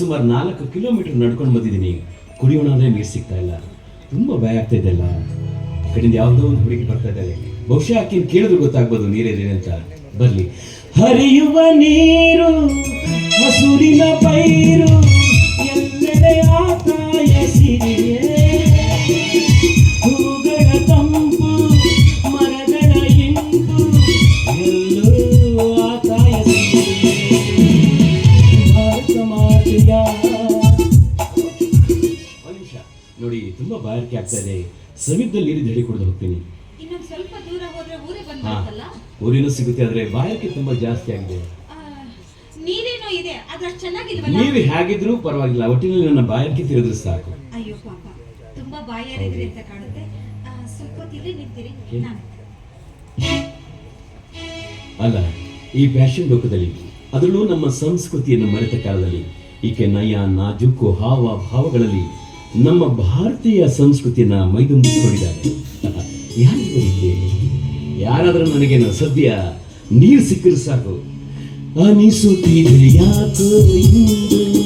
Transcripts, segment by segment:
ಸುಮಾರು ನಾಲ್ಕು ಕಿಲೋಮೀಟರ್ ನಡ್ಕೊಂಡು ಬಂದಿದ್ದೀನಿ. ಕುಡಿಯೋಣ ಅಂದ್ರೆ ನೀರು ಸಿಗ್ತಾ ಇಲ್ಲ. ತುಂಬಾ ಭಯ ಆಗ್ತಾ ಇದೆಲ್ಲ ಕಡೆಯಿಂದ ಯಾವುದೋ ಒಂದು ಹುಡುಗಿ ಬರ್ತಾ ಇದ್ದಾರೆ ಬಹುಶಃ ಆಕಿನ ಕೇಳಿದ್ರು ಗೊತ್ತಾಗ್ಬೋದು ನೀರೇನೇ ಅಂತ. ಬರಲಿ. ಹರಿಯುವ ನೀರು, ಹಸುರಿನ ಪೈರು. ಸವಿದ್ದಲ್ಲಿ ದಡಿ ಕುಡಿದು ಹೋಗ್ತೀನಿ? ಇನ್ನೊಂದ್ ಸ್ವಲ್ಪ ದೂರ ಹೋದ್ರೆ ಊರೇ ಹಾ. ಬಂದ್ಬಿಡುತ್ತಲ್ಲ ಊರಿನೂ ಸಿಗುತ್ತೆ ಆದ್ರೆ ಬಾಯಕ್ಕೆ ತುಂಬಾ ಜಾಸ್ತಿ ಆಗಿದೆ. ನೀರೇನೋ ಇದೆ ಅದ್ರಷ್ಟು ಚೆನ್ನಾಗಿಲ್ವಲ್ಲ? ನೀವು ಹೇಗಿದ್ರು ಪರವಾಗಿಲ್ಲ ಒಟ್ಟಿನಲ್ಲಿ ನನ್ನ ಬಾಯಕ್ಕೆ ತಿರುದ್ರೆ ಸಾಕು. ಅಯ್ಯೋ ಪಾಪ ತುಂಬಾ ಬಾಯಾರಿದ್ರಿ ಅಂತ ಕಾಣುತ್ತೆ. ಆ, ಸ್ವಲ್ಪ ಹೊತ್ತಿಲ್ಲಿ ನಿಂತಿರಿ ನಾನು. ಅಲ್ಲ ಈ ಫ್ಯಾಷನ್ ಲೋಕದಲ್ಲಿ ಅದರಲ್ಲೂ ನಮ್ಮ ಸಂಸ್ಕೃತಿಯನ್ನು ಮರೆತ ಕಾಲದಲ್ಲಿ ಈಕೆ ನಯ ನಾಜೂಕು ಹಾವ ಭಾವಗಳಲ್ಲಿ ನಮ್ಮ ಭಾರತೀಯ ಸಂಸ್ಕೃತಿಯನ್ನ ಮೈದುಂಬಿಸಿಕೊಂಡಿದ್ದಾರೆ ಯಾರು ಇಲ್ಲಿ? ಯಾರಾದರೂ ನನಗೆ ಸದ್ಯ ನೀರು ಸಿಕ್ಕಿದ್ರೆ ಸಾಕು. ಅನಿಸುತ್ತಿದೆ ಯಾಕೋ ಇಂದು.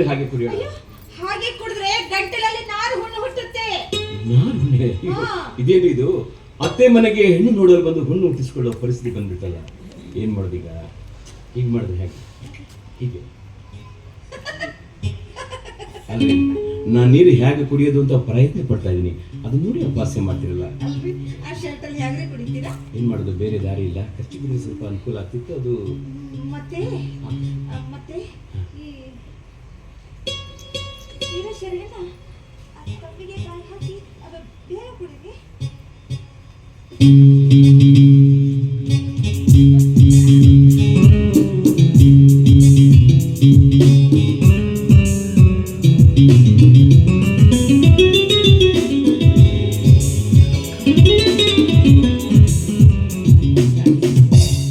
ಬಿಡಿ ಹಾಗೆ ಕುಡಿಯೋಣ ಹಾಗೆ ಕುಡಿದ್ರೆ ಗಂಟಲಲ್ಲಿ ನಾರು ಹುಣ್ಣು ಹುಟ್ಟುತ್ತೆ. ನಾರು ಹುಣ್ಣೆ? ಇದೇನು ಇದು? ಅತ್ತೆ ಮನೆಗೆ ಹೆಣ್ಣು ನೋಡಲು ಬಂದು ಹುಣ್ಣು ಹುಟ್ಟಿಸ್ಕೊಳ್ಳೋ ಪರಿಸ್ಥಿತಿ ಬಂದ್ಬಿಟ್ಟಲ್ಲ. ಏನ್ ಮಾಡೋದೀಗ ಈಗ? ಮಾಡಿದ್ರೆ ಹೇಗೆ? ಹೀಗೆ. ಅಲ್ರಿ ನಾನು ನೀರು ಹೇಗೆ ಕುಡಿಯೋದು ಅಂತ ಪ್ರಯತ್ನ ಪಡ್ತಾ ಇದ್ದೀನಿ. ಅದು ನೋಡಿ ಅಭ್ಯಾಸ ಮಾಡ್ತಿರಲ್ಲ. ಏನ್ ಮಾಡೋದು? ಬೇರೆ ದಾರಿ ಇಲ್ಲ. ಖರ್ಚು ಸ್ವಲ್ಪ ಅನುಕೂಲ ಆಗ್ತಿತ್ತು ಅದು ಮತ್ತೆ? ಮತ್ತೆ? ಶರ್ಗೆನ ಕಬ್ಬಿಗೆ ಕಾಯಿ ಹಾಕಿ ಅದು ಬೇರೆ ಕುಡಿರಿ.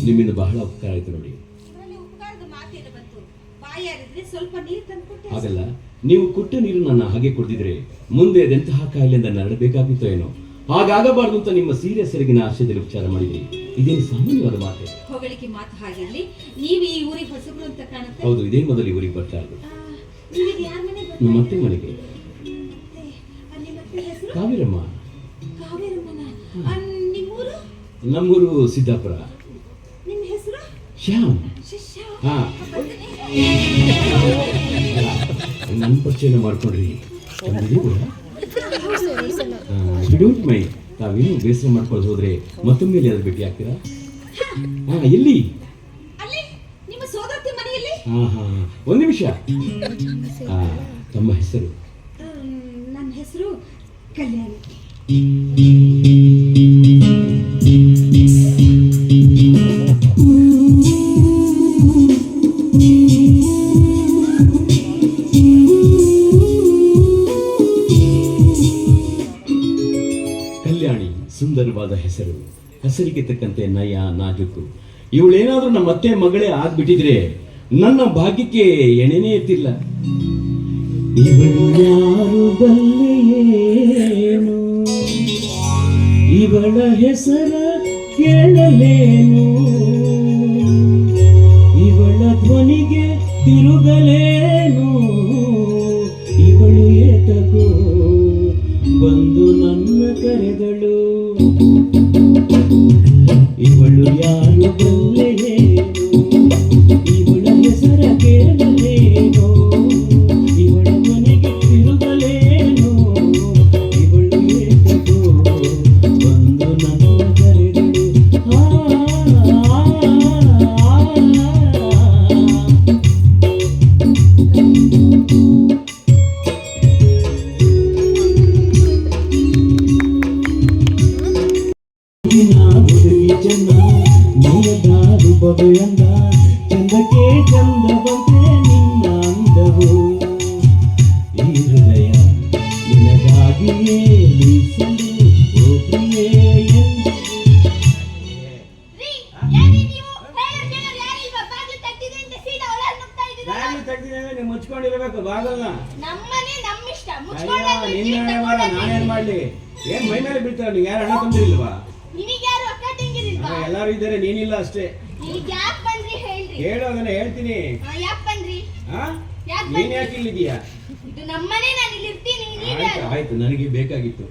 ನಿಮ್ಮಿಂದ ಬಹಳ ಉಪಕಾರ ಆಯ್ತು ನೋಡಿ ಇದರಲ್ಲಿ ಉಪಕಾರದ ಮಾತೇನು ಬಂತು ಬಾಯಾರಿದ್ರೆ ಸ್ವಲ್ಪ ನೀರು ತಂದ್ಕೊಟ್ಟೆ ಹಾಗಲ್ಲ ನೀವು ಕೊಟ್ಟ ನೀರು ನನ್ನ ಹಾಗೆ ಕುಡಿದಿದ್ರೆ ಮುಂದೆ ಅದೆಂತಹ ಕಾಯಿಲೆಯಿಂದ ನರಡಬೇಕಾಗಿತ್ತು ಏನೋ? ಹಾಗಾಗಬಾರ್ದು ಅಂತ ನಿಮ್ಮ ಸೀರೆ ಸೆರಗಿನ ಆಶಯದಲ್ಲಿ ಉಪಚಾರ ಮಾಡಿದ್ರಿ. ಇದೇನು ಸಾಮಾನ್ಯವಾದ ಮಾತೆ? ಹೊಗಳಿಕೆ ಮಾತು ಹಾಗಿರಲಿ ನೀವು ಈ ಊರಿಗೆ ಹೊಸಬ್ರು ಅಂತ ಕಾಣುತ್ತೆ. ಹೌದು ಇದೇ ಮೊದಲು ಊರಿಗೆ ಬರ್ತಾ ಇರೋದು ನಮ್ಮ ಅತ್ತೆ ಮನೆಗೆ. ಕಾವೇರಮ್ಮ. ನಿಮ್ಮೂರು? ಸಿದ್ದಾಪುರ. ನಿಮ್ಮ ಹೆಸರು? ಶ್ಯಾಮ್. ಹಾ. ನನ್ನ ಪರಿಚಯನ ಮಾಡ್ಕೊಂಡ್ರಿ ಡೋಂಟ್ ಮೈ ತಾವೇನು ಬೇಸರ ಮಾಡ್ಕೊಳ್ಳೋದು ಹೋದ್ರೆ ಮತ್ತೊಮ್ಮೆ ಎಲ್ಲಿಯಾದ್ರೂ ಭೇಟಿ ಆಗ್ತೀರಾ? ಹಾ ಎಲ್ಲಿ? ಹಾ ಹಾ ಒಂದು ನಿಮಿಷ. ಹಾ ತಮ್ಮ ಹೆಸರು? ನನ್ನ ಹೆಸರು ಕಲ್ಯಾಣಿ. ಸುಂದರವಾದ ಹೆಸರು. ಹೆಸರಿಗೆ ತಕ್ಕಂತೆ ನಯ, ನಾಜುಕು. ಇವಳೇನಾದ್ರೂ ನಮ್ಮ ಅತ್ತೆ ಮಗಳೇ ಆಗ್ಬಿಟ್ಟಿದ್ರೆ ನನ್ನ ಭಾಗ್ಯಕ್ಕೆ ಎಣೆನೇ ಎತ್ತಿಲ್ಲ. ಇವಳು ಯಾರು ಇವಳ ಹೆಸರ ಕೇಳಲೇನು? ನೀವು ಮುಚ್ಕೊಂಡಿರ್ಬೇಕು ಬಾಗಲ್ನ. ನಾನೇನ್ ಮಾಡ್ಲಿ? ಏನ್ ಮೈ ಮೇಲೆ ಬೀಳ್ತಾರೆ? ಯಾರು ಹಣ ತಂದಿಲ್ವಾ ಎಲ್ಲಾರು ಇದ್ದಾರೆ ನೀನಿಲ್ಲ ಅಷ್ಟೇ. ಹೇಳು ಅದನ್ನ ಹೇಳ್ತೀನಿ. ಯಾಕ್ ನೀನ್ ಯಾಕೆ ಇಲ್ಲಿದೀಯಾ ಆಯ್ತು ನನಗೆ ಬೇಕಾಗಿತ್ತು.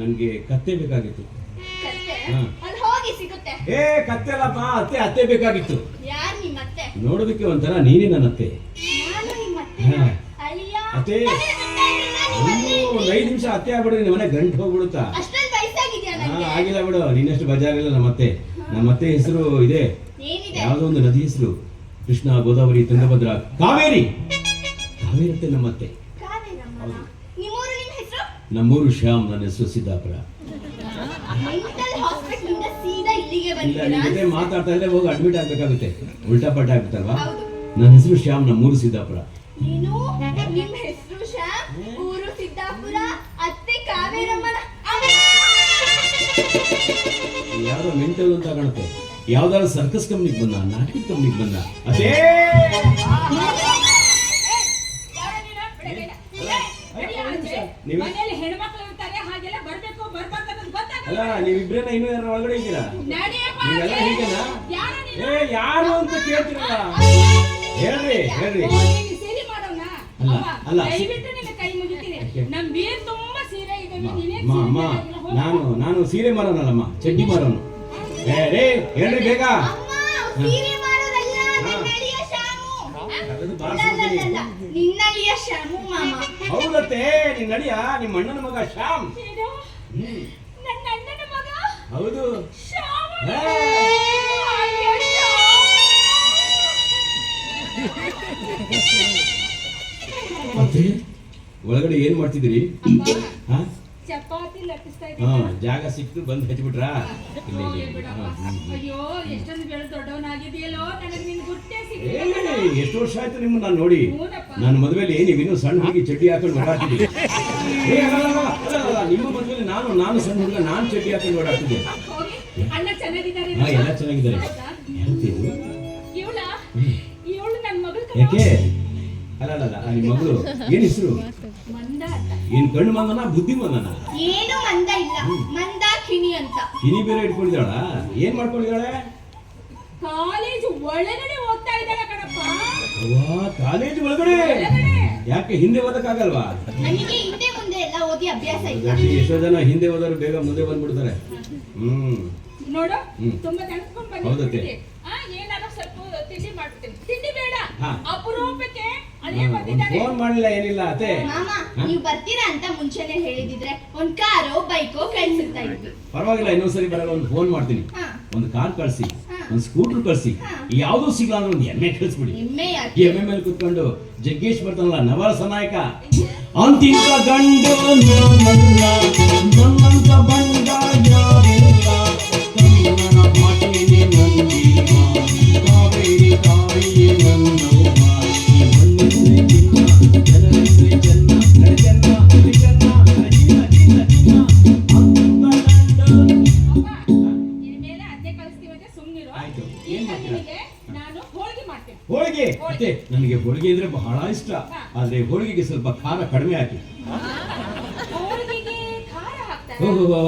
ನನ್ಗೆ ಕತ್ತೆ ಬೇಕಾಗಿತ್ತು. ಹಾ. ಸಿಗುತ್ತೆ. ಏ ಕತ್ತೆ ಅಲ್ಲಪ್ಪ ಅತ್ತೆ ಅತ್ತೆ ಬೇಕಾಗಿತ್ತು. ನೋಡೋದಕ್ಕೆ ಒಂಥರ ನೀನೇ ನನ್ನ ಅತ್ತೆ ಅತ್ತೆ ಒಂದು ಐದು ನಿಮಿಷ ಅತ್ತೆ ಆಗ್ಬಿಡ್ರಿ ನಿಮ್ಮ ಮನೆ ಗಂಟು ಹೋಗ್ಬಿಡುತ್ತಾ? ಆಗಿಲ್ಲ ಬಿಡು ನಿನ್ನಷ್ಟು ನಮ್ಮ ಅತ್ತೆ. ನಮ್ಮ ಅತ್ತೆ ಹೆಸರು ಇದೆ. ಯಾವುದೋ ಒಂದು ನದಿ ಹೆಸರು. ಕೃಷ್ಣ ಗೋದಾವರಿ ತುಂಗಭದ್ರ. ಕಾವೇರಿ. ಕಾವೇರಿ ಅತ್ತೆ ನಮ್ಮ ಅತ್ತೆ. ನಮ್ಮೂರು ಶ್ಯಾಮ್ ನನ್ನ ಹೆಸರು ಸಿದ್ದಾಪುರ. ಇಲ್ಲ ನಿನ್ ಮಾತಾಡ್ತಾ ಇದ್ರೆ ಹೋಗಿ ಅಡ್ಮಿಟ್ ಆಗ್ಬೇಕಾಗುತ್ತೆ ಉಲ್ಟಾ ಪಲ್ಟಾ ಆಗ್ಬಿಟ್ಟಲ್ವಾ ಹೌದು ನನ್ನ ಹೆಸರು ಶ್ಯಾಮ್ ನಮ್ಮೂರು ಸಿದ್ದಾಪುರ ನೀನು ನಿಮ್ಮ ಹೆಸರು ಶ್ಯಾಮ್ ಊರು ಸಿದ್ದಾಪುರ ಅತ್ತೆ ಕಾವೇರಮ್ಮನ! ಯಾವ್ದೋ ಮೆಂಟಲ್ ಅಂತ ಕಾಣುತ್ತೆ ಯಾವ್ದಾದ್ರು ಸರ್ಕಸ್ ಕಂಪ್ನಿಗೆ ಬಂದ ನಾಟಕ ಕಂಪ್ನಿಗೆ ಬಂದ ಅದೇ ನೀವು ಮನೇಲಿ ಹೆಣ್ಮಕ್ಳು ಅಲ್ಲ ನೀವಿಬ್ರೇನ ಇನ್ನೂ ಯಾರು ಒಳಗಡೆ ಇದ್ದೀರಾ? ನೀವೆಲ್ಲ. ಹೀಗೆನಾ? ಏ ಯಾರು ಅಂತ ಕೇಳ್ತೀರಲ್ಲ. ಹೇಳ್ರಿ ಹೇಳ್ರಿ. ನೀನು ಸೀರೆ ಮಾಡೋಣ? ಅಲ್ಲ, ಅಲ್ಲ. ಅಮ್ಮ, ನೀನೇ ಅಮ್ಮ ನಾನು ನಾನು ಸೀರೆ ಮಾರೋನಲ್ಲಮ್ಮ ಚಡ್ಡಿ ಮಾರೋನು ಏ ರೇ ಹೇಳ್ರಿ ಬೇಗ. ಹೌದತ್ತೆ ನಿನ್ನ ನಡಿಯ? ನಿಮ್ಮ ಅಣ್ಣನ ಮಗ ಶ್ಯಾಮ್. ಒಳಗಡೆ ಏನ್ ಮಾಡ್ತಿದ್ದೀರಿ? ಅಮ್ಮ ಹಾ? ಜಾಗ ಸಿಕ್ತು ಬಂದು ಹಚ್ಚಿಬಿಟ್ರಾ ಎಷ್ಟು ವರ್ಷ ಆಯ್ತು ನಿಮ್ಮನ್ನ ನಾನು ನೋಡಿ. ನನ್ನ ಮದುವೆಲಿ ನೀವು ಇನ್ನೂ ಸಣ್ಣ ಹುಡುಗಿ ಚಡ್ಡಿ ಹಾಕೊಂಡು ಓಡಾಡ್ತಿದ್ದೆ ನಿಮ್ಮ ಮದುವೆಲಿ ನಾನು ನಾನು ಸಣ್ಣ ಹುಡುಗ ನಾನು ಚಡ್ಡಿ ಹಾಕೊಂಡು ಓಡಾಡ್ತಿದ್ದೆ ಹಾ ಎಲ್ಲ ಚೆನ್ನಾಗಿದ್ದಾರೆ. ಯಾಕೆ? ಅಲ್ಲ ಅಲ್ಲ ನಿಮ್ಮ ಮಗಳು ಏನ್ ಹೆಸರು? ಏನ್ ಕಣ್ಣು ಮಂದನ ಬುದ್ಧಿ ಮಂದನ ಏನು ಮಂದ ಇಲ್ಲ. ಮಂದಾಕಿನಿ ಅಂತ. ಕಿನಿ ಬೇರೆ ಇಟ್ಕೊಂಡಿದ್ದಾಳ? ಏನ್ ಮಾಡ್ಕೊಂಡಿದ್ದಾಳೆ? ಕಾಲೇಜ್ ಒಳಗಡೆ ಓದ್ತಾ ಇದ್ದಾಳೆ ಕಣಪ್ಪ. ಅವ್ವಾ ಕಾಲೇಜ್ ಒಳಗಡೆ? ಯಾಕೆ ಹಿಂದೆ ಓದಕ್ಕಾಗಲ್ವಾ? ನನಗೆ ಹಿಂದೆ ಮುಂದೆ ಎಲ್ಲ ಓದಿ ಅಭ್ಯಾಸ ಇಲ್ಲ. ಹೌದಾ? ಎಷ್ಟೋ ಜನ ಹಿಂದೆ ಹೋದವರು ಬೇಗ ಮುಂದೆ ಬಂದ್ಬಿಡ್ತಾರೆ. ಹ್ಮ್. ನೋಡು. ತುಂಬಾ ನೆನ್ಸ್ಕೊಂಡ್ ಹೌದತ್ತೆ. ಬಂದಿದ್ದೀನಿ ಆ ಏನಾದ್ರು ಸ್ವಲ್ಪ ತಿಂಡಿ ಮಾಡ್ಬಿಡ್ತೀನಿ. ತಿಂಡಿ ಬೇಡ. ಅಪರೂಪಕ್ಕೆ ಫೋನ್ ಮಾಡಲಿಲ್ಲ ಏನಿಲ್ಲ ಅತ್ತೆ. ಮಾಮ ನೀವು ಬರ್ತೀರಾ ಅಂತ ಮುಂಚೆನೆ ಹೇಳಿದಿದ್ರೆ ಒಂದ್ ಕಾರೋ ಬೈಕೋ ಕಳ್ಸಿರ್ತಾ ಇದ್ವಿ. ಪರವಾಗಿಲ್ಲ ಇನ್ನೊಂದ್ಸರಿ ಬರಲ್ಲ ಒಂದು ಫೋನ್ ಮಾಡ್ತೀನಿ. ಒಂದು ಕಾರ್ ಕಳ್ಸಿ. ಒಂದು ಸ್ಕೂಟರ್ ಕಳಿಸಿ. ಯಾವುದೂ ಸಿಗಲ್ಲ ಸಿಗ್ಲ ಅಂದ್ರೆ ಒಂದು ಎಮ್ಮೆ ಕಳಿಸ್ಬಿಡಿ. ಎಮ್ಮೆ ಮೇಲೆ ಕುತ್ಕೊಂಡು ಜಗ್ಗೇಶ್ ಬರ್ತಾನಲ್ಲ ನವರಸ ನಾಯಕ ಅಂತಿಂತ ಗಂಡ ನನ್ನಂತ ಬಂಡ ಹೋಳಿಗೆ ಅಂದ್ರೆ ಬಹಳ ಇಷ್ಟ. ಆದ್ರೆ ಹೋಳಿಗೆಗೆ ಸ್ವಲ್ಪ ಖಾರ ಕಡಿಮೆ ಹಾಕಿ. ಓಹೋ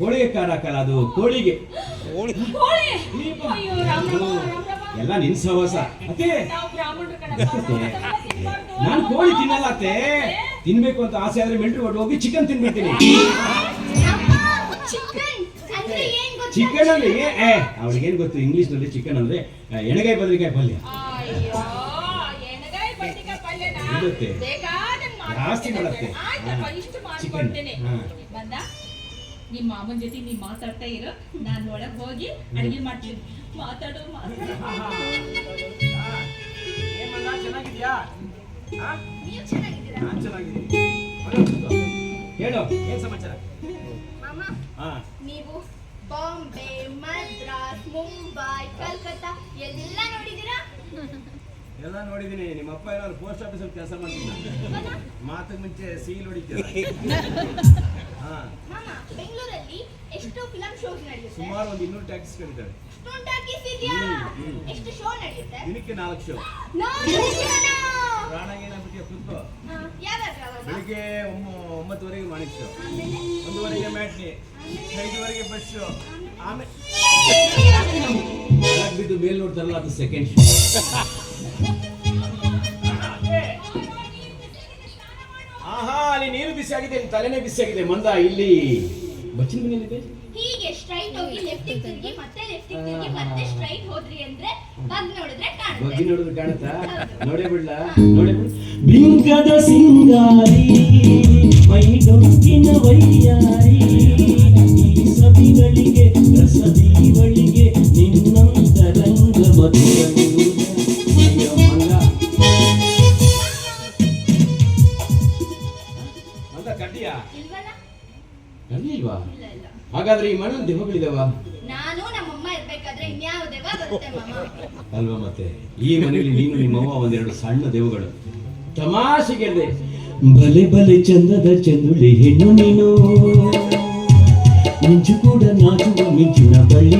ಹೋಳಿಗೆ ಖಾರ ಹಾಕಲ್ಲ ಅದು ರಾಮ ಎಲ್ಲ ನಿನ್ ಸಹವಾಸ. ಅತ್ತೆ. ನಾನು ಕೋಳಿ ತಿನ್ನಲ್ಲ ಅತ್ತೆ. ತಿನ್ಬೇಕು ಅಂತ ಆಸೆ ಆದ್ರೆ ಮಿಲ್ಟ್ರಿ ಕೊಟ್ಟು ಹೋಗಿ ಚಿಕನ್ ತಿನ್ಬಿಡ್ತೀನಿ. ಚಿಕನ್ ಅಂದ್ರೆ ಏನ್ ಗೊತ್ತಾ? ಚಿಕನ್ ಅಲ್ಲಿ ಏ ಅವ್ರಿಗೇನ್ ಗೊತ್ತು? ಇಂಗ್ಲಿಷ್ನಲ್ಲಿ ಚಿಕನ್ ಅಂದ್ರೆ ಎಣಗಾಯಿ ಬದನೆಕಾಯಿ ಪಲ್ಯ ಅಯ್ಯೋ ಎಣಗಾಯಿ ಬದ್ನಿಕಾಯಿ ಪಲ್ಯನ ಇರುತ್ತೆ. ಬೇಕಾದಂಗ್ ಜಾಸ್ತಿ ಮಾಡ್ಕೊಡ್ತೀನಿ. ಮಾಡುತ್ತೆ. ಆಯ್ತಪ್ಪ ಹಾ. ಇಷ್ಟು ಚಿಕನ್. ಹಾ. ಬಂದ? ನಿಮ್ಮ ಮಾಮನ್ ಜೊತೆ ನೀವು ಮಾತಾಡ್ತಾ ಇರೋ. ನಾನು ಒಳಗ್ ಹೋಗಿ ಅಡಿಗೆ ಮಾಡ್ತೀನಿ. ಮಾತಾಡು ಮಾತಾಡು. ಚೆನ್ನಾಗಿದ್ಯಾ? ನೀವು ಚೆನ್ನಾಗಿದ್ದೀರಾ? ನಾನ್ ಚೆನ್ನಾಗಿದ್ದೀನಿ. ಹೇಳು. ಏನ್ ಸಮಾಚಾರ? ಮಾಮ ಹಾ. ನೀವು ಬಾಂಬೆ ಮದ್ರಾಸ್ ಮುಂಬೈ ಕಲ್ಕತ್ತಾ ಎಲ್ಲ ನೋಡಿದೀರಾ ಎಲ್ಲ ನೋಡಿದೀನಿ ನಿಮ್ಮ ಅಪ್ಪ ಏನಾದ್ರು ಪೋಸ್ಟ್ ಆಫೀಸಲ್ಲಿ ಕೆಲಸ ಮಾಡ್ತೀನಿ ಮಾತಿಗೆ ಮುಂಚೆ ಸೀಲ್ ಹೊಡಿತೀರ? ಹಾ. ಮಾಮ ಬೆಂಗಳೂರಲ್ಲಿ ಎಷ್ಟು ಫಿಲಂ ಶೋಸ್ ನಡೆಯುತ್ತೆ. ಸುಮಾರು ಒಂದು ಇನ್ನೂರು ಟ್ಯಾಕ್ಸ್ ಕರೀತಾರೆ. ಟಾಕೀಸ್ ಇದೆಯಾ. ಎಷ್ಟು ಶೋ ನಡೆಯುತ್ತೆ? ದಿನಕ್ಕೆ ನಾಲ್ಕು ಶೋ ಕೂತ್ಕೋ. ಬೆಳಿಗ್ಗೆ ಒಂಬ- ಒಂಬತ್ತುವರೆಗೆ ಮಾಣಿಕ್ ಶೋ ಒಂದೂವರೆಗೆ ಮ್ಯಾಟ್ನಿ ಐದುವರೆಗೆ ಬಸ್ ಶೋ ಆಮೇಲೆ? ಬಿದ್ದು ಮೇಲ್ ನೋಡ್ತಾರಲ್ಲ ಅದು ಸೆಕೆಂಡ್ ಶೋ ಆಹಾ ಅಲ್ಲಿ ನೀರು ಬಿಸಿ ಆಗಿದೆ ಇಲ್ಲಿ ತಲೆನೇ ಬಿಸಿ ಆಗಿದೆ ಮಂದ ಇಲ್ಲಿ. ಬಚ್ಚಿನ ಮನೆಯಲ್ಲಿದೆ ಹೀಗೆ ಸ್ಟ್ರೈಟ್ ಹೋಗಿ ಲೆಫ್ಟ್ ತಿರುಗಿ ಮತ್ತೆ ಲೆಫ್ಟ್ ತಿರುಗಿ ಮತ್ತೆ ಸ್ಟ್ರೈಟ್ ಹೋದ್ರಿ ಅಂದ್ರೆ ಬಗ್ ನೋಡಿದ್ರೆ ಕಾಣುತ್ತೆ. ಬಗ್ ನೋಡಿದ್ರೆ ಕಾಣುತ್ತಾ? ನೋಡೇ ಬಿಡ್ಲ? ನೋಡೇ ಬಿಡ್. ಬಿಂಕದ ಸಿಂಗಾರಿ ಮೈ ಡೊಂಕಿನ ವೈಯಾರಿ ಈ ಸವಿಗಳಿಗೆ ರಸದೀವಳಿಗೆ ನಿನ್ನಂತರಂಗ ಮಧುರ ಇಲ್ಲ ಹಾಗಾದ್ರೆ ಈ ಮಣ್ಣಲ್ಲಿ ದೇವಗಳಿದಾವ ನಾನು ನಮ್ಮಮ್ಮ ಇರ್ಬೇಕಾದ್ರೆ ಇನ್ಯಾವ ದೇವ ಬರುತ್ತೆ ಮಾಮ? ಅಲ್ವಾ ಮತ್ತೆ? ಈ ಮನೆಯಲ್ಲಿ ನೀನು ನಿಮ್ಮವ್ವ ಒಂದೆರಡು ಸಣ್ಣ ದೇವಗಳು ತಮಾಷೆಗೆ ಬಲೆ ಬಲೆ ಚಂದದ ಚಂದುಳಿ ಹೆಣ್ಣು ನೀನು. ಮಿಂಚು ಕೂಡ ನಾಚುವ ಮಿಂಚಿನ ಬಳ್ಳಿ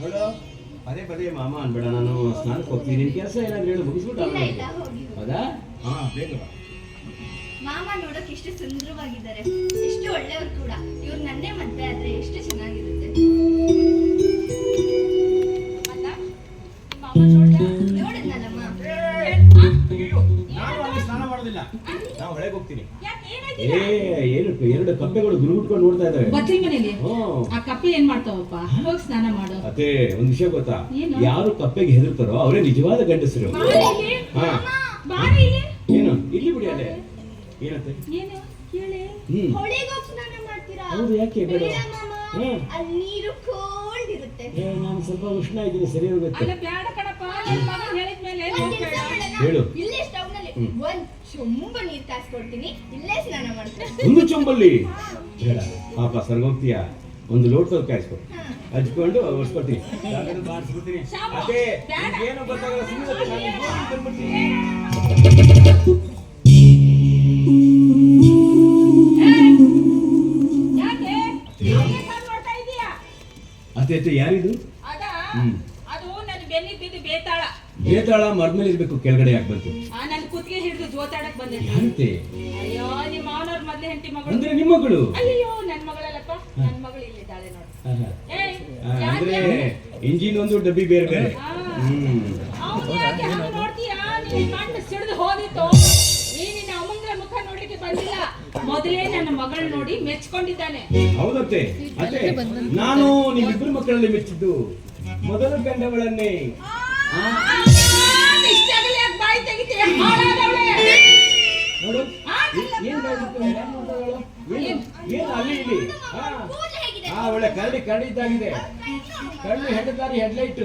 ನೋಡು ಪದೇ ಪದೇ ಮಾಮ ಅನ್ಬೇಡ ನಾನು ಸ್ನಾನಕ್ಕೆ ಹೋಗ್ತೀನಿ. ನಿನ್ ಕೆಲಸ ಏನಾದ್ರು ಹೇಳು ಮುಗಿಸ್ಬಿಟ್ಟು ಇಲ್ಲ ಆಮೇಲೆ ಹೋಗಿ ಹೋಗಿ. ಹೌದಾ? ಹಾ ಬೇಗ ಬಾ. ಮಾಮ ನೋಡಕ್ ಎಷ್ಟು ಸುಂದರವಾಗಿದ್ದಾರೆ. ಎಷ್ಟು ಒಳ್ಳೆಯವ್ರು ಕೂಡ. ಇವ್ರು ನನ್ನೇ ಮದ್ವೆ ಆದ್ರೆ ಎಷ್ಟು ಚೆನ್ನಾಗಿರುತ್ತೆ. ನೋಡಿದ್ನಲ್ಲಮ್ಮ? ಅಯ್ಯೋ ನಾನು ಅಲ್ಲಿ ಸ್ನಾನ ಮಾಡೋದಿಲ್ಲ. ನಾವು ಹೊಳೆಗೆ ಹೋಗ್ತೀನಿ. ಏ ಏನು ಎರಡು ಕಪ್ಪೆಗಳು ಗುರುಗುಟ್ಕೊಂಡು ನೋಡ್ತಾ ಇದಾವೆ ಬತ್ರಿ ಮನೇಲಿ ಹ್ಮ್ ಆ ಕಪ್ಪೆ ಏನ್ ಮಾಡ್ತಾವಪ್ಪ? ಹೋಗಿ ಸ್ನಾನ ಮಾಡು. ಅದೇ ಒಂದ್ ವಿಷಯ ಗೊತ್ತಾ? ಏನು? ಯಾರು ಕಪ್ಪೆಗೆ ಹೆದರ್ತಾರೋ ಅವರೇ ನಿಜವಾದ ಗಂಡಸರು. ಹಾ. ಬಾರಿ ಇಲ್ಲಿ ಏನು? ಇಲ್ಲಿ ಬಿಡಿ ಅಲ್ಲೇ. ಏನಂತೆ? ಏನು? ಹ್ಮ್. ಹೊಳೆಗೆ ಸ್ನಾನ ಮಾಡ್ತೀರಾ? ಹೌದು, ಯಾಕೆ ಬೇಡ? ಮಾಮ. ಅಲ್ಲಿ ನೀರು ಏ, ನಾನು ಸ್ವಲ್ಪ ಉಷ್ಣ ಇದ್ದೀನಿ ಸರಿ ಹೋಗುತ್ತೆ. ಅಲ್ಲ ಬ್ಯಾಡ ಕಣಪ್ಪ. ನನ್ ಮಗ ಹೇಳಿದ್ಮೇಲೆ ಒಂದ್ ಕೆಲ್ಸ ಮಾಡೋಣ? ಹೇಳು. ಇಲ್ಲೇ ಸ್ಟವ್ನಲ್ಲಿ. ಒಂದ್ ಚೊಂಬ ನೀರ್ ಕಾಸ್ಕೊಡ್ತೀನಿ ಇಲ್ಲೇ ಸ್ನಾನ ಮಾಡ್ತೀನಿ. ಒಂದು ಚೊಂಬಲ್ಲಿ? ಬೇಡ. ಪಾಪ ಸರ್ಗೋಗ್ತೀಯ ಒಂದು ಲೋಟ ಕಾಯಿಸ್ಕೊ. ಹಚ್ಕೊಂಡು ಒರ್ಸ್ಕೊತೀನಿ ಯಾಕಂದ್ರೆ ಬಾರಿಸ್ಬಿಡ್ತೀನಿ. ಶಾಮು, ಅದೇ ಬೇಡ. ಏನು ಗೊತ್ತಾಗಲ್ಲ ಸುಮ್ಮನೆ ನಾನು ಗೋಧಿ ತಂದ್ಬಿಡ್ತೀನಿ. ಅತ್ತೆ ಯಾರಿದು? ಅದ ಹ್ಮ್. ಅದು ನನ್ನ ಬೆನ್ನಿ ಬಿದ್ದು ಬೇತಾಳ. ಬೇತಾಳ ಮರ್ಮೇಲೆ ಇರ್ಬೇಕು ಕೆಳಗಡೆ ಯಾಕೆ ಬಂತು ಆ ನನ್ನ ಕುತ್ತಿಗೆ ಹಿಡಿದು ಜೋತಾಡಕ್ ಬಂದೆ. ಅಂತೆ ಅಯ್ಯೋ ನಿಮ್ಮ ಮಾವನವ್ರ ಮೊದ್ಲೇ ಹೆಂಡತಿ ಮಗಳು. ಅಂದ್ರೆ ನಿಮ್ಮ ಮಗಳು? ಅಯ್ಯೋ ನನ್ನ ಮಗಳಲ್ಲಪ್ಪ. ನನ್ನ ಮಗಳು ಇಲ್ಲಿದ್ದಾಳೆ ನೋಡು. ಆಹಾ. ಏಯ್ ಅಂದ್ರೆ ಇಂಜಿನ್ ಒಂದು ಡಬ್ಬಿ ಬೇರೆ ಬೇರೆ. ಹ್ಮ್. ಮೊದಲೇ ನನ್ನ ಮಗಳು ನೋಡಿ ಮೆಚ್ಕೊಂಡಿದ್ದಾನೆ. ಹೌದತ್ತೆ. ಅತ್ತೆ ನಾನು ನಿಮ್ಮಿಬ್ಬರು ಮಕ್ಕಳಲ್ಲಿ ಮೆಚ್ಚಿದ್ದು. ಮೊದಲು ಕಂಡವಳನ್ನೇ. ನೋಡು ಏನ್ ಅಲ್ಲಿ ಇಲ್ಲಿ? ಆ ಒಳ್ಳೆ ಕರಡಿ ಕರಡಿ ಇದ್ದಾಗಿದೆ. ಕಣ್ಣು ಹೆಡ್ದಾರಿ ಹೆಡ್ಲೈಟ್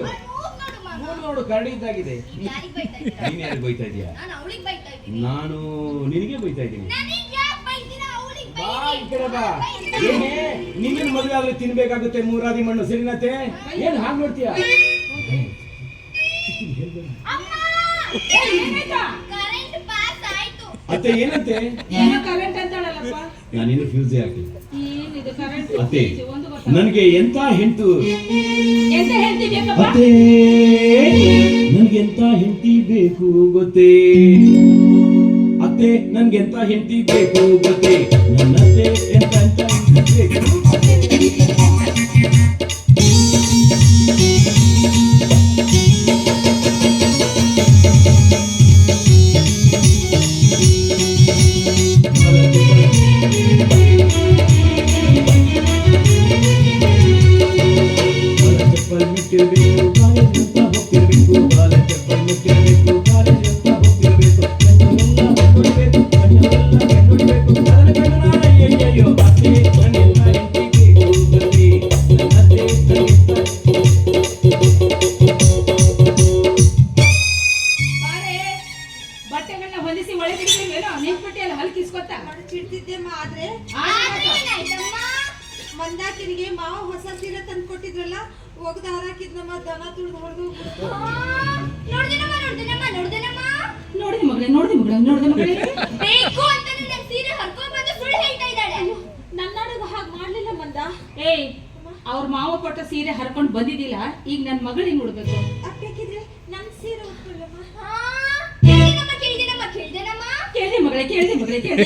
ನೋಡು ಕರಡಿ ಇದ್ದಾಗಿದೆ. ನೀನ್ ಯಾರಿಗೆ ಬೈತಾ ಇದೀಯಾ ನಾನು ನಿನಗೆ ಬೈತಾ ಇದ್ದೀನಿ ನನಗ್ ಯಾಕ್ ಬೈತೀರಾ ಅವಳಿಗೆ ಬಾ ಈ ಕಡೆ ಬಾ ಏನೇ ನಿನ್ನ ಮದುವೆ ಆದ್ರೆ ತಿನ್ಬೇಕಾಗುತ್ತೆ ಮೂರಾದಿ ಮಣ್ಣು. ಸರಿನತೆ ಏನ್ ಹಾಗೆ ನೋಡ್ತೀಯ? ಅಮ್ಮ! ಏನಾಯ್ತಾ? ಕರೆಂಟ್ ಪಾಸ್ ಆಯ್ತು. ಅತ್ತೆ ಏನಂತೆ? ಏನೋ ಕರೆಂಟ್ ಅಂತಾಳಲ್ಲಪ್ಪ? ನಾನೇನು ಫ್ಯೂಸೇ ಹಾಕಿ ಏನಿದು ಕರೆಂಟ್ ಅತ್ತೆ ನನಗೆ ಎಂತ ಹೆಂಟು ಅತ್ತೆ ನನಗೆ ಎಂತ ಹೆಂಡತಿ ಬೇಕು ಗೊತ್ತೇ? ಅತ್ತೆ ನನ್ಗೆ ಎಂತ ಹೆಂಡತಿ ಬೇಕು ಗೊತ್ತೇ ನನ್ನ ಎಂತ ಬೇಕು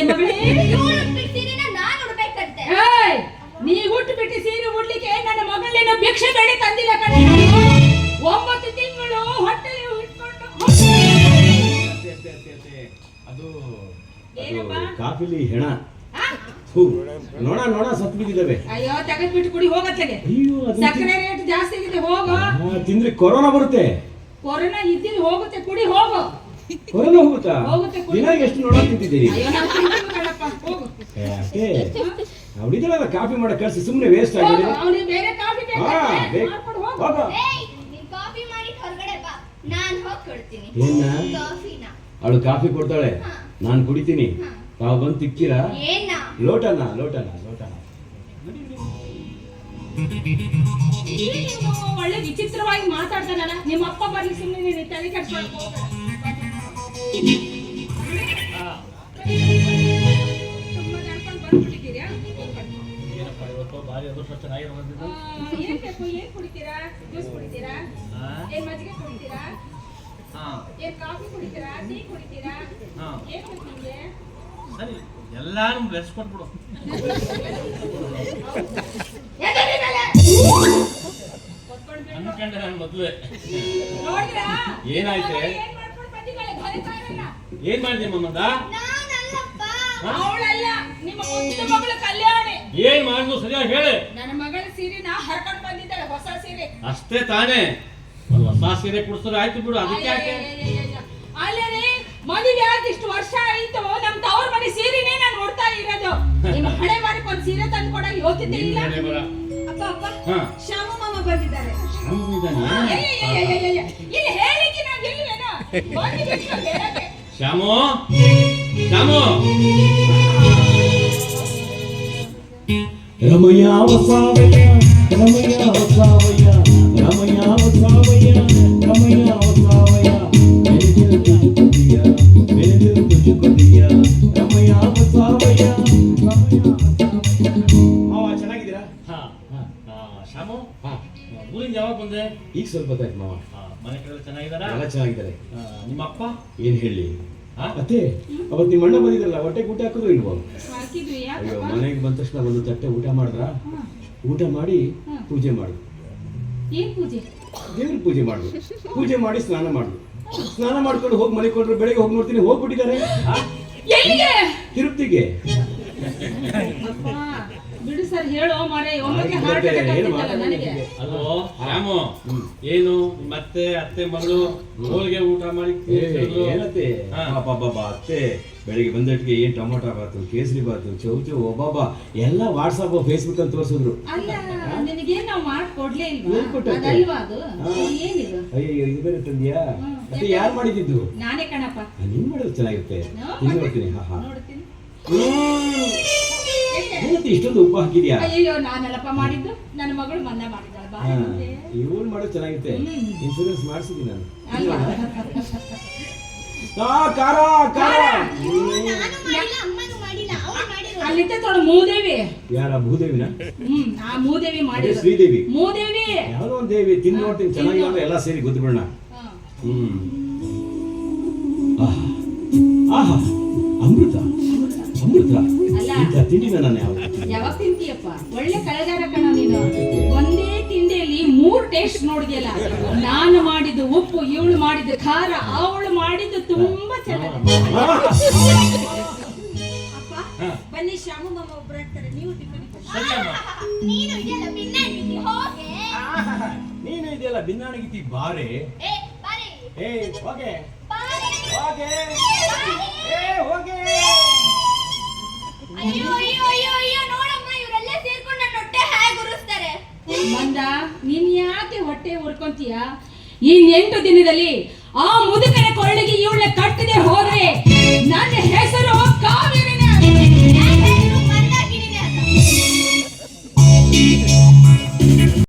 ಮಗಳೇ ಏಯ್ ನೀ ಹುಟ್ಟು ಬಿಟ್ಟು ಸೀರೆ ಉಡ್ಲಿಕ್ಕೆ ನನ್ನ ಮಗಳೇನು ಭಿಕ್ಷೆ ಬೇಡಿ ತಂದಿಲ್ಲ ಕಣೆ. ಒಂಬತ್ತು ತಿಂಗಳು ಹೊಟ್ಟೆಲಿ ಇಟ್ಕೊಂಡು ಅತ್ತೆ, ಅತ್ತೆ, ಅತ್ತೆ, ಅತ್ತೆ. ಅದು ಏನಪ್ಪ? ಕಾಫಿಲಿ ಹೆಣ. ಆ? ಹೂ ನೋಣ ನೋಣ ಸತ್ತು ಬಿದ್ದಿದ್ದಾವೆ. ಅಯ್ಯೋ ತೆಗೆದ್ ಬಿಟ್ಟು ಕುಡಿ ಹೋಗತ್ತೆ ಅಯ್ಯೋ ಸಕ್ಕರೆ ರೇಟ್ ಜಾಸ್ತಿ ಆಗಿದೆ ಹೋಗು. ಆ, ತಿಂದ್ರೆ ಕೊರೋನಾ ಬರುತ್ತೆ. ಕೊರೋನಾ ಇದ್ದಿದ್ದು ಹೋಗುತ್ತೆ ಕುಡಿ ಹೋಗು. ಕೊರೋನಾ ಹೋಗುತ್ತಾ? ದಿನ ಎಷ್ಟು ಅತ್ತೆ ಅವಳಿದ್ದಾಳಲ್ಲ ಕಾಫಿ ಮಾಡೋ ಕಳ್ಸಿ ಸುಮ್ಮನೆ ವೇಸ್ಟ್ ಆಗಿದೆ ಅವಳು ಕಾಫಿ ಕೊಡ್ತಾಳೆ. ನಾನು ಕುಡಿತೀನಿ. ತಾವು ಬಂದು ತಿಕ್ಕಿರಾ? ಏನ? ಲೋಟನ ಲೋಟನ ಲೋಟನ. ಒಳ್ಳೆ ವಿಚಿತ್ರವಾಗಿ ಮಾತಾಡ್ತಾನಲ್ಲ. ನಿಮ್ಮ ಅಪ್ಪ ಬರ್ಲಿ ಸುಮ್ಮನೆ ನೀನು ತಲೆ ಕೆಡ್ಸ್ಕೊಳಕ್ ಸರಿ ಮೇಲೆ. ಹೊತ್ಕೊಂಡ್ಬಿಟ್ಟು. ಅನ್ಕೊಂಡೆ ನಾನು ಮೊದಲೇ? ಏನಾಯ್ತೆ? ಮಗಳು ಏನ್ ಮಾಡ್ಕೊಂಡ್ ಬಂದಿದ್ದಾಳೆ? ಬರೀತಾರಲ್ಲ. ಏನ್ ಮಾಡಿದೆ ಮಮ್ಮಂದ ಅವಳಲ್ಲ ನಿಮ್ಮ ಮಗಳು ಕಲ್ಯಾಣಿ. ಏನ್ ಮಾಡಿದ್ಲು ಸರಿಯಾಗಿ ಹೇಳಿ. ನನ್ನ ಮಗಳ ಸೀರೆನ ಹರ್ಕೊಂಡ್ ಬಂದಿದ್ದಾಳೆ ಹೊಸ ಸೀರೆ. ಅಷ್ಟೇ ತಾನೇ. ಒಂದು ಹೊಸ ಸೀರೆ ಕುಡ್ಸಿದ್ರೆ ಆಯ್ತು ಬಿಡು ಅದಕ್ಕೆ ಯಾಕೆ? ಅಲ್ಲೇ ಮದುವೆ ಆದ ಇಷ್ಟು ವರ್ಷ ಆಯ್ತು ನಮ್ ತವ್ರ ಮನೆ ಸೀರೆನೇ ನಾನು ನೋಡ್ತಾ ಇರೋದು. ನಿಮ್ಮ ಹಳೆ ಬಾರಕ್ಕೆ ಒಂದ್ ಸೀರೆ ತಂದು ಕೊಡ ಇಲ್ಲ? ಅಪ್ಪ ಅಪ್ಪ ಶ್ಯಾಮ ಮಾಮ ಬಂದಿದ್ದಾರೆ. ಇಲ್ಲಿ ಹೇಳಿಕ್ಕೆ ನಾವ್ ಬಂದ್ಬಿಟ್ಟು ಹೇಳಕ್ಕೆ. ಶ್ಯಾಮು ಶ್ಯಾಮು ರಮಯ್ಯ ವಸಾವಯ್ಯ ರಮಯ್ಯ ವಸಾವಯ್ಯ ರಮಯ್ಯ ವಸಾವಯ್ಯ ರಮಯ್ಯ ವಸಾವಯ್ಯ ಬೆಳೆದಿರು ತುಜುಕೊದಿಯ ಬೆಳೆದಿರು ತುಜುಕೊದಿಯ ರಮಯ್ಯ ವಸಾವಯ್ಯ ರಮಯ್ಯ ವಸಾವಯ್ಯ ಮಾವ ಚೆನ್ನಾಗಿದ್ದೀರಾ ಹಾ ಹಾ ಶ್ಯಾಮು ಹಾ ಊರಿಂದ ಯಾವಾಗ ಬಂದೆ ಈಗ ಸ್ವಲ್ಪ ಹೊತ್ತಾಯ್ತು ಮಾವ ಹಾ, ಮನೆ ಕಡೆ ಚೆನ್ನಾಗಿದಾರ ಎಲ್ಲ ಚೆನ್ನಾಗಿದ್ದಾರೆ. ನಿಮ್ಮ ಅಪ್ಪ ಏನ್ ಹೇಳಿ? ಮತ್ತೆ? ಅವತ್ತು ನಿಮ್ಮ ಅಣ್ಣ ಬಂದಿದ್ರಲ್ಲ ಹೊಟ್ಟೆಗೆ ಊಟ ಹಾಕಿದ್ರು ಇಲ್ವೋ? ಅಯ್ಯೋ ಮನೆಗೆ ಬಂದ ತಕ್ಷಣ ಒಂದು ತಟ್ಟೆ ಊಟ ಮಾಡಿದ್ರ? ಊಟ ಮಾಡಿ ಪೂಜೆ ಮಾಡು. ದೇವ್ರ ಪೂಜೆ ಮಾಡು. ಪೂಜೆ ಮಾಡಿ ಸ್ನಾನ ಮಾಡು. ಸ್ನಾನ ಮಾಡ್ಕೊಂಡು ಹೋಗಿ ಮನೆ ಕೊಟ್ರೆ ಬೆಳಿಗ್ಗೆ ಹೋಗಿ ನೋಡ್ತೀನಿ ಹೋಗ್ಬಿಟ್ಟಿದ್ದಾರೆ. ತಿರುಪ್ತಿಗೆ. ಬಿಡು ಸರ್ ಹೇಳೋ ಮಾರೇ ಒಮ್ಮೆ ಹಾರ್ಟ್ ಅಟ್ಯಾಕ್ ನನಗೆ? ಅಲ್ವೋ ಶ್ಯಾಮು ಏನು ಮತ್ತೆ ಅತ್ತೆ ಮಗಳು ಹೋಳಿಗೆ ಊಟ ಮಾಡಿ. ಏನತ್ತೆ. ಪಾಪ ಅತ್ತೆ ಬೆಳಿಗ್ಗೆ ಬಂದಟ್ಟಿಗೆ ಏನ್ ಟೊಮೊಟೊ ಬಾತು ಕೇಸರಿ ಬಾತು ಚೌಚು ಒಬ್ಬಬ್ಬ ಎಲ್ಲ ವಾಟ್ಸಪ್ ಫೇಸ್ಬುಕ್ ಅಲ್ಲಿ ತೋರಿಸಿದ್ರು. ಅಲ್ಲ ನಿನಗೇನ್ ನಾವು ಮಾಡ್ಕೊಡ್ಲೇ ಇಲ್ವಾ? ಅದು? ಏನಿದು? ಅಯ್ಯೋ ಇದು ಬೇರೆ ತಂದ್ಯಾ. ಮತ್ತೆ ಯಾರು ಮಾಡಿದ್ದು? ನಾನೇ ಕಣಪ್ಪ. ನೀನ್ ಮಾಡೋದು ಚೆನ್ನಾಗಿರುತ್ತೆ. ನೋಡ್ತೀನಿ ಹಾ ಹಾ. ನೋಡ್ತೀನಿ. ಇಷ್ಟೊಂದು ಉಪ್ಪು ಹಾಕಿದ್ಯಾ? ಅಯ್ಯೋ ನಾನಲ್ಲಪ್ಪ ಮಾಡಿದ್ದು? ನನ್ನ ಮಗಳು ಮನ್ನ ಮಾಡಿದ್ದಾಳೆ. ಬಾ ಮಾಡೋದು ಚೆನ್ನಾಗಿತ್ತೆ. ಇನ್ಸೂರೆನ್ಸ್ ಮಾಡಿಸಿದ್ದೀನಿ ನಾನು? ಆ ಅಲ್ಲಿದ್ದ ತೊಡ ಮೂದೇವಿ. ಯಾರ ಭೂದೇವಿನ ಹ್ಮ್ ಆ ಮೂದೇವಿ ಮಾಡಿದ್ರು ಶ್ರೀದೇವಿ. ಮೂದೇವಿ. ಯಾವ್ದೋ ಒಂದ್ ದೇವಿ ತಿಂದು ನೋಡ್ತೀನಿ ಚೆನ್ನಾಗಿಲ್ಲ ಎಲ್ಲ ಸೇರಿ ಹ್ಮ್. ಆಹಾ. ಅಮೃತ. ಅಮೃತ. ಅಲ್ಲ. ಇಂಥ ತಿಂಡಿನ ನಾನು ಯಾವ ಯಾವಾಗ ತಿಂತೀಯಪ್ಪ? ಒಳ್ಳೆ ಕಳೆಗಾರ ಕಣ ನೀನು. ಒಂದೇ ತಿಂಡಿಯಲ್ಲಿ ಮೂರ್ ಟೇಸ್ಟ್ ನೋಡಿದ್ಯಲ್ಲ? ನಾನು ಮಾಡಿದ್ದು ಉಪ್ಪು ಇವಳು ಮಾಡಿದ್ದು ಖಾರ ಅವಳು ಮಾಡಿದ್ದು ತುಂಬಾ ಚೆನ್ನಾಗಿ ಅಪ್ಪ. ಬನ್ನಿ ಶ್ಯಾಮ ಮಾಮ ಒಬ್ರು ಆಗ್ತಾರೆ. ನೀವು ಟಿಫನ್ ನೀನು ಇದೆಯಲ್ಲ ಭಿನ್ನಾಗಿದ್ದಿ ಹೋಗೆ. ನೀನು ಇದೆಯಲ್ಲ ಭಿನ್ನಾಣಗಿತಿ ಬಾರೆ. ಏ ಬಾರೆ. ಏ ಹೋಗೆ. ಬಾರಿ. ಹೋಗೆ. ಏ ಹೋಗೆ. ಅಯ್ಯೋ ನೀನ್ ಯಾಕೆ ಹೊಟ್ಟೆ ಉರ್ಕೊಂತೀಯ? ಈ ಎಂಟು ದಿನದಲ್ಲಿ ಆ ಮುದುಕನ ಕೊರಳಿಗೆ ಇವಳ ಕಟ್ಟದೆ ಹೋದ್ರೆ ನನ್ನ ಹೆಸರು